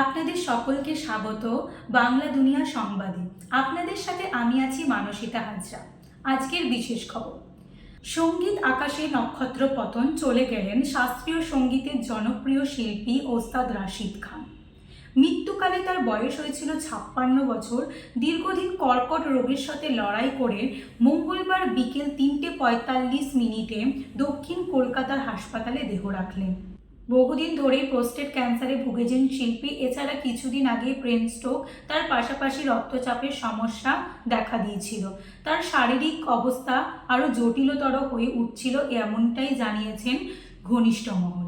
আপনাদের সকলকে স্বাগত বাংলা দুনিয়া সংবাদে। আপনাদের সাথে আমি আছি মানসিতা হাজরা। আজকের বিশেষ খবর। সংগীত আকাশে নক্ষত্র পতন চলে গেলেন শাস্ত্রীয় সঙ্গীতের জনপ্রিয় শিল্পী ওস্তাদ রাশিদ খান। মৃত্যুকালে তার বয়স হয়েছিল ছাপ্পান্ন বছর। দীর্ঘদিন কর্কট রোগের সাথে লড়াই করে মঙ্গলবার বিকেল তিনটে পঁয়তাল্লিশ মিনিটে দক্ষিণ কলকাতার হাসপাতালে দেহ রাখলেন। বহুদিন ধরেই প্রোস্টেট ক্যান্সারে ভুগেছেন শিল্পী। এছাড়া কিছুদিন আগে ব্রেন স্ট্রোক তার পাশাপাশি রক্তচাপের সমস্যা দেখা দিয়েছিল। তার শারীরিক অবস্থা আরও জটিলতর হয়ে উঠছিল এমনটাই জানিয়েছেন ঘনিষ্ঠ মহল।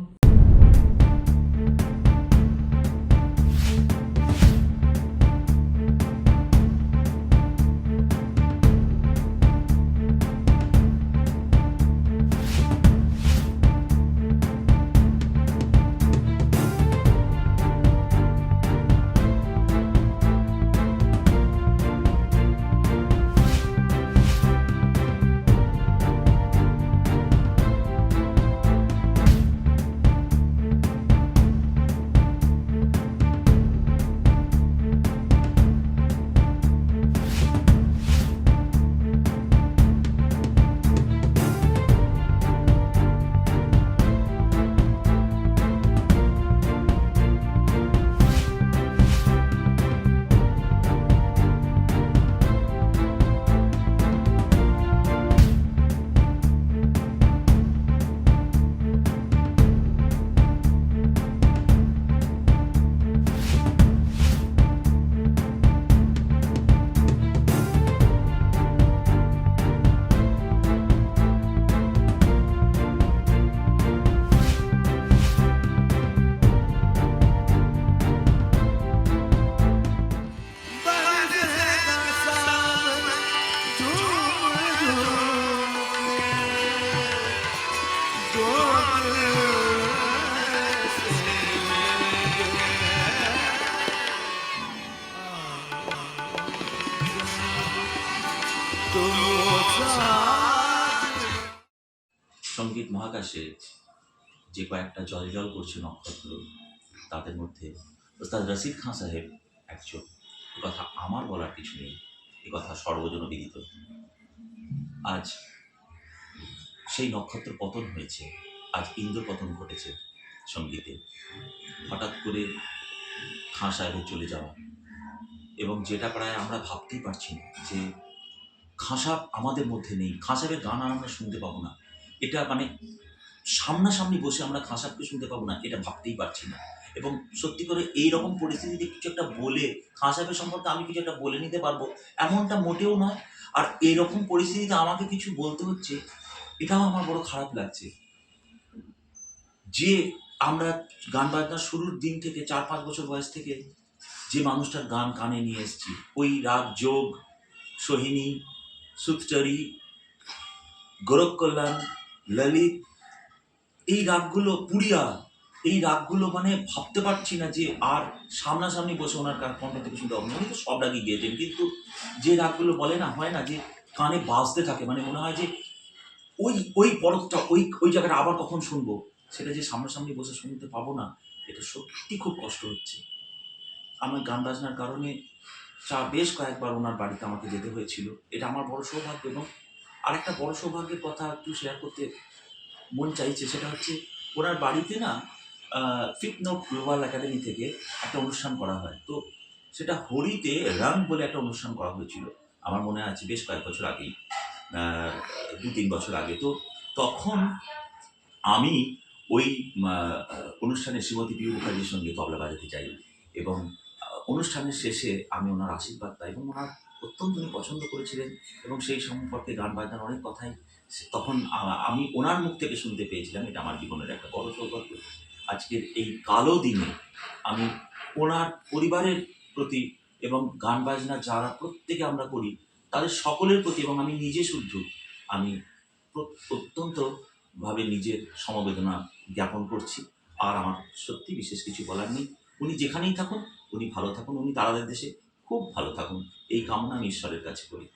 মহাকাশে যে কয়েকটা জল জল করছে নক্ষত্র তাদের মধ্যে ওস্তাদ রশিদ খান সাহেব একজন। এ কথা আমার বলার কিছু নেই, এ কথা সর্বজন বিদিত আজ সেই নক্ষত্র পতন হয়েছে, আজ ইন্দ্র পতন ঘটেছে সঙ্গীতে। হঠাৎ করে খাঁ সাহেবের চলে যাওয়া এবং যেটা প্রায় আমরা ভাবতেই পারছি না যে খাঁ সাহেব আমাদের মধ্যে নেই, খাঁ সাহেবের গান আর আমরা শুনতে পাবো না। এটা মানে সামনাসামনি বসে আমরা খাসাবকে শুনতে পাবো না, এটা ভাবতেই পারছি না। এবং সত্যি করে এই রকম পরিস্থিতিতে কিছু একটা বলে, খাঁসাপের সম্পর্কে আমি কিছু একটা বলে নিতে পারব, এমনটা মোটেও নয়। আর এইরকম পরিস্থিতিতে আমাকে কিছু বলতে হচ্ছে, এটাও আমার বড় খারাপ লাগছে। যে আমরা গান বাজনা শুরুর দিন থেকে চার পাঁচ বছর বয়স থেকে যে মানুষটার গান কানে নিয়ে এসেছি, ওই রাগ যোগ, সোহিনী, সুতটারি গোরখ কল্যাণ ললিত এই রাগগুলো, পুরিয়া, এই রাগগুলো মানে ভাবতে পারছি না যে আর সামনাসামনি বসে ওনার কান কণ্ঠ থেকে শুনতে হবে। উনি তো সব রাগই গিয়েছেন, কিন্তু যে রাগগুলো বলে না, হয় না যে কানে বাজতে থাকে মানে মনে হয় যে ওই ওই পরতটা, ওই ওই জায়গাটা আবার কখন শুনব? সেটা যে সামনাসামনি বসে শুনতে পাবো না, এটা সত্যি খুব কষ্ট হচ্ছে। আমার গান বাজনার কারণে চা বেশ কয়েকবার ওনার বাড়িতে আমাকে যেতে হয়েছিল। এটা আমার বড় সৌভাগ্য এবং আরেকটা বড় সৌভাগ্যের কথা একটু শেয়ার করতে মন চাইছে, সেটা হচ্ছে ওনার বাড়িতে না ফিট নোট গ্লোবাল একাডেমি থেকে একটা অনুষ্ঠান করা হয়। তো সেটা হরিতে রাম বলে একটা অনুষ্ঠান করা হয়েছিল, আমার মনে আছে বেশ কয়েক বছর আগেই দু তিন বছর আগে। তো তখন আমি ওই অনুষ্ঠানে শ্রীমতী পিউ মুখার্জির সঙ্গে তবলা বাজাতে যাই এবং অনুষ্ঠানের শেষে আমি ওনার আশীর্বাদ পাই এবং ওনার অত্যন্ত উনি পছন্দ করেছিলেন এবং সেই সম্পর্কে গান বাজনার অনেক কথাই তখন আমি ওনার মুখ থেকে শুনতে পেয়েছিলাম, এটা আমার জীবনের একটা বড় সৌভাগ্য। আজকের এই কালো দিনে আমি ওনার পরিবারের প্রতি এবং গান বাজনা যারা প্রত্যেকে আমরা করি, তাদের সকলের প্রতি এবং আমি নিজে শুদ্ধ, আমি অত্যন্তভাবে নিজের সমবেদনা জ্ঞাপন করছি। আর আমার সত্যি বিশেষ কিছু বলার নেই। উনি যেখানেই থাকুন, উনি ভালো থাকুন, উনি তারাদের দেশে খুব ভালো থাকুন। এই কামনা আমি ঈশ্বরের কাছে করি।